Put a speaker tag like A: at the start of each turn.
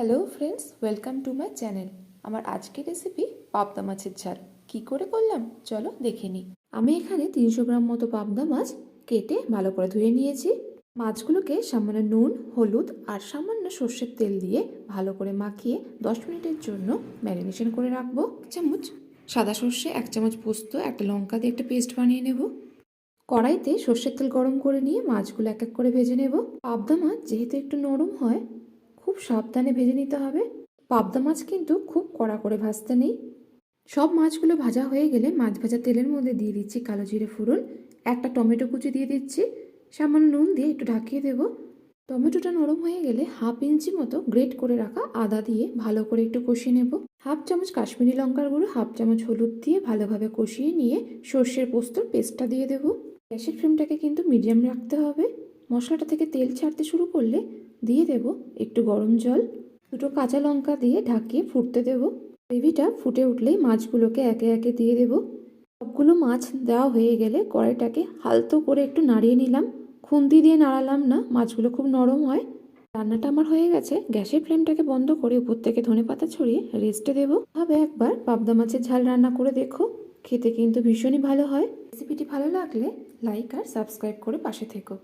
A: Hello friends welcome to my channel আমার আজকের recipe পাবদা মাছের ঝাল। কি করে করলাম? চলো দেখে নিই। আমি এখানে তিনশো গ্রাম মতো পাবদা মাছ কেটে ভালো করে ধুয়ে নিয়েছি। মাছগুলোকে সামান্য নুন, হলুদ আর সামান্য সর্ষের তেল দিয়ে ভালো করে মাখিয়ে দশ মিনিটের জন্য ম্যারিনেশন করে রাখব। চামচ সাদা সর্ষে, এক চামচ পোস্ত, একটা লঙ্কা দিয়ে একটা পেস্ট বানিয়ে নেব। কড়াইতে সর্ষের তেল গরম করে নিয়ে মাছগুলো এক এক করে ভেজে নেব। পাবদা মাছ যেহেতু একটু নরম হয় খুব সাবধানে ভেজে নিতে হবে। পাবদা মাছ কিন্তু খুব কড়া করে ভাজতে নেই। সব মাছগুলো ভাজা হয়ে গেলে মাছ ভাজা তেলের মধ্যে দিয়ে দিচ্ছি কালো জিরে ফোড়ন, একটা টমেটো কুচি দিয়ে দিচ্ছি, সামান্য নুন দিয়ে একটু ঢাকিয়ে দেবো। টমেটোটা নরম হয়ে গেলে হাফ ইঞ্চি মতো গ্রেট করে রাখা আদা দিয়ে ভালো করে একটু কষিয়ে নেব। হাফ চামচ কাশ্মীরি লঙ্কার গুঁড়ো, হাফ চামচ হলুদ দিয়ে ভালোভাবে কষিয়ে নিয়ে সর্ষের পোস্তর পেস্টটা দিয়ে দেবো। গ্যাসের ফ্লেমটাকে কিন্তু মিডিয়াম রাখতে হবে। মশলাটা থেকে তেল ছাড়তে শুরু করলে দিয়ে দেব একটু গরম জল। দুটো কাঁচা লঙ্কা দিয়ে ঢাকিয়ে ফুটতে দেব। গ্রেভিটা ফুটে উঠলেই মাছগুলোকে একে একে দিয়ে দেব। সবগুলো মাছ দেওয়া হয়ে গেলে কড়াইটাকে হালতো করে একটু নাড়িয়ে নিলাম। খুন্তি দিয়ে নাড়ালাম না, মাছগুলো খুব নরম হয়। রান্নাটা আমার হয়ে গেছে। গ্যাসের ফ্লেমটাকে বন্ধ করে উপর থেকে ধনে পাতা ছড়িয়ে রেস্টে দেবো। ভাবে একবার পাবদা মাছের ঝাল রান্না করে দেখো। খেতে কিন্তু ভীষণই ভালো হয়। রেসিপিটি ভালো লাগলে লাইক আর সাবস্ক্রাইব করে পাশে থেকো।